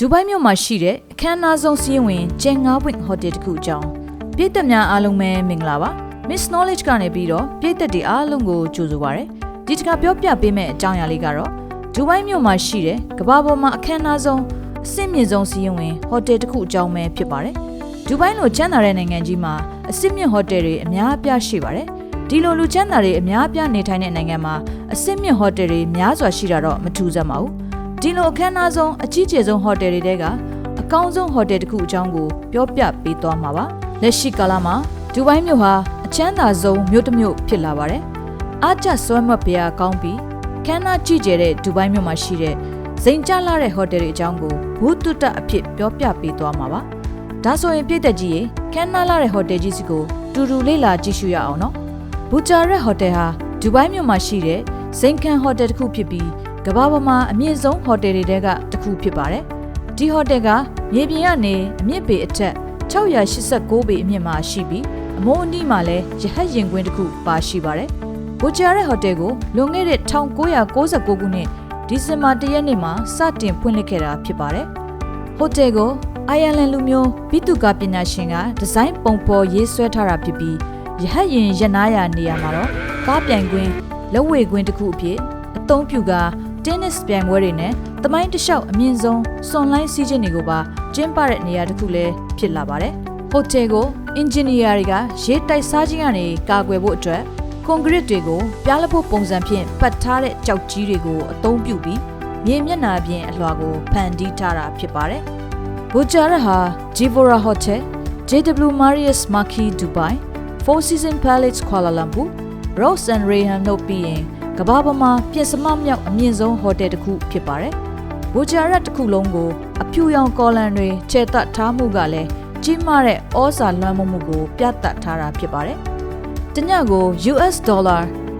ဒူဘိုင်းမြို့မှာရှိတဲ့အခမ်းအနားဆုံးစီးရင်ဝင်ကျန်ငါးပွင့်ဟိုတယ်တစ်ခုအကြောင်းပြည်သက်များအားလုံးပဲမင်္ဂလာပါ Miss Knowledge ကနေပြီးတော့ပြည်သက်တွေအားလုံးကိုကြိုဆိုပါရစေဒီတစ်ခါပြောပြပေးမယ့်အကြောင်းအရာလေးကတော့ဒူဘိုင်းမြို့မှာရှိတဲ့ကမ္ဘာပေါ်မှာအခမ်းအနားဆုံးအဆင့်မြင့်ဆုံးစီးရင်ဝင်ဟိုတယ်တစ်ခုအကြောင်းပဲဖြစ်ပါတယ်ဒူဘိုင်းလိုချမ်းသာတဲ့နိုင်ငံကြီးမှာအဆင့်မြင့်ဟိုတယ်တွေအများအပြားရှိပါတယ်ဒီလိုလူချမ်းသာတွေအများအပြားနေထိုင်တဲ့နိုင်ငံမှာအဆင့်မြင့်ဟိုတယ်တွေများစွာရှိတာတော့မထူးဆန်းပါဘူး ဒီလိုအခမ်းအနားဆုံးအကြီးကျယ်ဆုံးဟိုတယ်တွေတဲကအကောင်းဆုံးဟိုတယ်တစ်ခုအကြောင်းကိုပြောပြပေးသွားမှာပါလက်ရှိကာလမှာဒူဘိုင်းမြို့ဟာအချမ်းသာဆုံးမြို့တစ်မြို့ဖြစ်လာပါတယ်အားကျစွမ်းမတ်ပြားကောင်းပြီးခမ်းနားကြည့်ကြတဲ့ဒူဘိုင်းမြို့မှာရှိတဲ့စိန်ကြလာတဲ့ဟိုတယ်တွေအကြောင်းကိုဘူတုတအဖြစ်ပြောပြပေးသွားမှာပါဒါဆိုရင်ပြည့်သက်ကြီးရေခမ်းနားလာတဲ့ဟိုတယ်ကြီးစီကိုတူတူလေးလာကြည့်ရှုရအောင်နော်ဘူချာရက်ဟိုတယ်ဟာဒူဘိုင်းမြို့မှာရှိတဲ့စိန်ကန်ဟိုတယ်တစ်ခုဖြစ်ပြီး ကမ္ဘာပေါ်မှာအမြင့်ဆုံးဟိုတယ်တွေထဲကတစ်ခုဖြစ်ပါတယ်ဒီဟိုတယ်ကမြေပြင်ကနေအမြင့်ပေအထက်689ပေအမြင့်မှာရှိပြီးအမိုးအနီးမှာလည်းရဟတ်ရင်ကွင်းတစ်ခုပါရှိပါတယ်။ဘူချာရဲ့ဟိုတယ်ကိုလွန်ခဲ့တဲ့1996ခုနှစ်ဒီဇင်ဘာ၁ရက်နေ့မှာစတင်ဖွင့်လှစ်ခဲ့တာဖြစ်ပါတယ်။ဟိုတယ်ကိုအိုင်ယာလန်လူမျိုးဘီတူကာပညာရှင်ကဒီဇိုင်းပုံဖော်ရေးဆွဲထားတာဖြစ်ပြီးရဟတ်ရင်ရနားရနေရာမှာတော့ကားပြိုင်ကွင်းလက်ဝဲကွင်းတစ်ခုအဖြစ်အသုံးပြုကာ တင်းနစ်ပြိုင်ပွဲတွေနဲ့တမိုင်းတစ်လျှောက်အမြင့်ဆုံးစွန်လိုင်းစီးခြင်းတွေကိုပါကျင်းပတဲ့နေရာတစ်ခုလည်းဖြစ်လာပါတယ်။ဟိုတယ်ကိုအင်ဂျင်နီယာတွေကရေတိုက်စားခြင်းကနေကာကွယ်ဖို့အတွက်ကွန်ကရစ်တွေကိုပြားလဖို့ပုံစံဖြင့်ပတ်ထားတဲ့ကြောက်ကြီးတွေကိုအသုံးပြုပြီးမြေမျက်နှာပြင်အလွှာကိုဖန်တီးထားတာဖြစ်ပါတယ်။ဘူဂျာရဟာ Jivora Hotel, JW Marius Marquis Dubai, Four Seasons Palace Kuala Lumpur, Rose and Rayhan တို့ပြီးရင် ကမ္ဘာပေါ်မှာပြင်စမမြောက်အမြင့်ဆုံးဟိုတယ်တစ်ခုဖြစ်ပါတယ်။ဘူဂျာရက်တစ်ခုလုံးကိုအဖြူရောင်ကော်လန်တွေခြေတက်ထားမှုကလည်းကြီးမားတဲ့ဩဇာလွှမ်းမိုးမှုကို ပြသထားတာဖြစ်ပါတယ်။တညကို US ဒေါ်လာ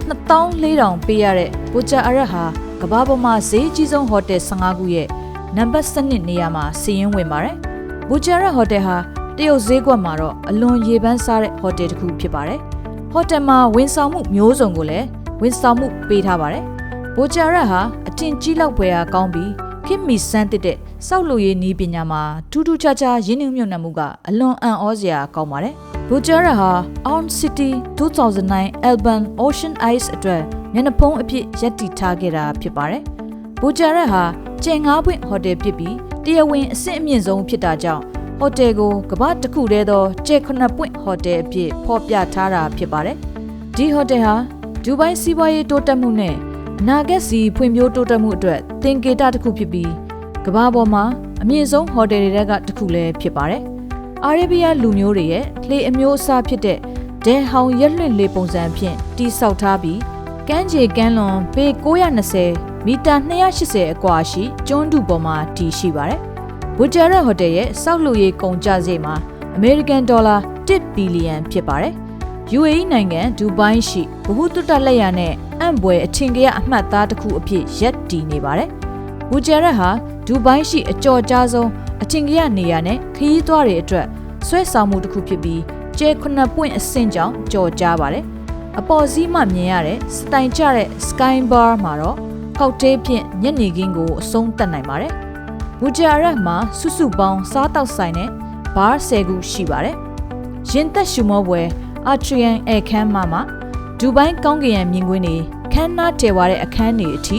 2400ပေးရတဲ့ဘူဂျာအရက်ဟာကမ္ဘာပေါ်မှာဈေးကြီးဆုံးဟိုတယ်15ခုရဲ့နံပါတ်7နေရာမှာစီးရင်ဝင်ပါတယ်။ဘူဂျာရက်ဟိုတယ်ဟာတရုတ်ဈေးကွက်မှာတော့အလွန်ရေပန်းစားတဲ့ဟိုတယ်တစ်ခုဖြစ်ပါတယ်။ဟိုတယ်မှာဝန်ဆောင်မှုမျိုးစုံကိုလည်း ဝန်ဆောင်မှုပေးထားပါတယ်။ဘိုချာရက်ဟာအထင်ကြီးလောက်ပွဲအားကောင်းပြီးခင်မီစမ်းတစ်တဲ့စောက်လို့ရေးနီးပညာမှာထူးထူးခြားခြားရင်းနှီးမြှုပ်နှံမှုကအလွန်အံ့ဩစရာကောင်းပါတယ်။ဘိုချာရက်ဟာ On City 2009 Alban Ocean Ice အတွက်မျက်နှာဖုံးအဖြစ်ရပ်တည်ထားခဲ့တာဖြစ်ပါတယ်။ဘိုချာရက်ဟာကျင်ငါးပွင့်ဟိုတယ်ဖြစ်ပြီးတရားဝင်အဆင့်အမြင့်ဆုံးဖြစ်တာကြောင့်ဟိုတယ်ကိုကမ္ဘာတစ်ခုတည်းသောကျဲခုနှစ်ပွင့်ဟိုတယ်အဖြစ်ဖော်ပြထားတာဖြစ်ပါတယ်။ဒီဟိုတယ်ဟာ ဒူဘိုင်းစီးပွားရေးတိုးတက်မှုနဲ့အနာဂတ်စီဖွံ့ဖြိုးတိုးတက်မှုအတွက်သင်္ကေတတစ်ခုဖြစ်ပြီးကမ္ဘာပေါ်မှာအမြင့်ဆုံးဟိုတယ်တွေကတစ်ခုလည်းဖြစ်ပါတယ်။အာရေဗီးယားလူမျိုးတွေရဲ့လှေအမျိုးအစားဖြစ်တဲ့ဒဲဟောင်ရက်လွင့်လေပုံစံဖြင့်တိဆောက်ထားပြီးကမ်းခြေကမ်းလွန်ပေ920မီတာ280အကွာရှိကျွန်းတူပေါ်မှာတည်ရှိပါတယ်။ဝဂျာရက်ဟိုတယ်ရဲ့စောက်လူရေးကုန်ကျစရိတ်မှာအမေရိကန်ဒေါ်လာ1ဘီလီယံဖြစ်ပါတယ်။ UAE နိုင်ငံဒူဘိုင်းရှိဘဟုတုတလက်ရနဲ့အံ့ဘွယ်အထင်ကရအမှတ်သားတစ်ခုအဖြစ်ရက်တည်နေပါတယ်။ဝဂျာရက်ဟာဒူဘိုင်းရှိအကျော်ကြားဆုံးအထင်ကရနေရာနဲ့ခရီးသွားတွေအတွက်ဆွဲဆောင်မှုတစ်ခုဖြစ်ပြီးကျဲခုနှစ်ပွင့်အဆင့်ကြောင့်ကြော်ကြားပါတယ်။အပေါ်စီးမှမြင်ရတဲ့စတိုင်ကျတဲ့ Sky Bar မှာတော့ကောက်တေးဖြင့်ညနေခင်းကိုအဆုံးသတ်နိုင်ပါတယ်။ဝဂျာရက်မှာစုစုပေါင်းစားတောက်ဆိုင်နဲ့ဘား10ခုရှိပါတယ်။ရင်သက်ရှုမောပွဲ အာထရီယန်အခမ်းမှာမှာဒူဘိုင်းကောင်းကင်ယံမြင်ကွင်းတွေခမ်းနားတည်ဝတဲ့အခန်းတွေအထိ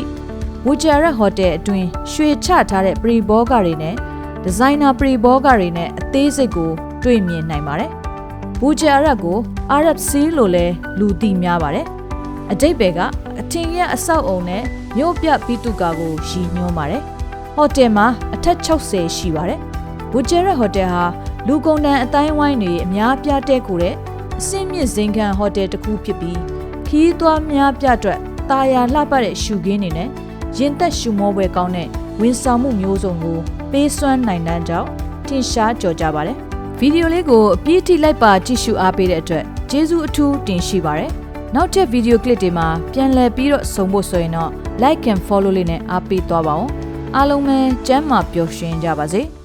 ဝဂျာရက်ဟိုတယ်အတွင်းရွှေချထားတဲ့ပရီဘောဂါတွေနဲ့ဒီဇိုင်နာပရီဘောဂါတွေနဲ့အသေးစိတ်ကို တွေ့မြင်နိုင်ပါတယ်။ဝဂျာရက်ကို Arab Sea လို့လည်းလူသိများပါတယ်။အတိတ်ဘယ်ကအထင်ရအဆောက်အုံနဲ့မြို့ပြပီတုကာကိုရည်ညွှန်းပါတယ်။ဟိုတယ်မှာအထက်60ရှိပါတယ်။ဝဂျာရက်ဟိုတယ်ဟာလူကုန်တန်းအတိုင်းဝိုင်းတွေအများပြားတဲ့ကိုတဲ့ အဆင့်မြင့်ဇင်ခံဟိုတယ်တစ်ခုဖြစ်ပြီးခီးသွားများပြအတွက်တာယာလှပတဲ့ရှုခင်းနေနဲ့ရင်သက်ရှုမောပွဲကောင်းတဲ့ဝန်ဆောင်မှုမျိုးစုံကိုပေးစွမ်းနိုင်တဲ့ကြောင့်ထင်ရှားကြော်ကြပါတယ်ဗီဒီယိုလေးကိုအပြည့်အထိလိုက်ပါကြည့်ရှုအားပေးတဲ့အတွက်ကျေးဇူးအထူးတင်ရှိပါတယ်နောက်ထပ်ဗီဒီယိုကလစ်တွေမှာပြန်လည်ပြီးတော့ဆုံဖို့ဆိုရင်တော့ like and follow လေးနဲ့အားပေးသွားပါအောင်အားလုံးပဲကျမ်းမာပျော်ရွှင်ကြပါစေ။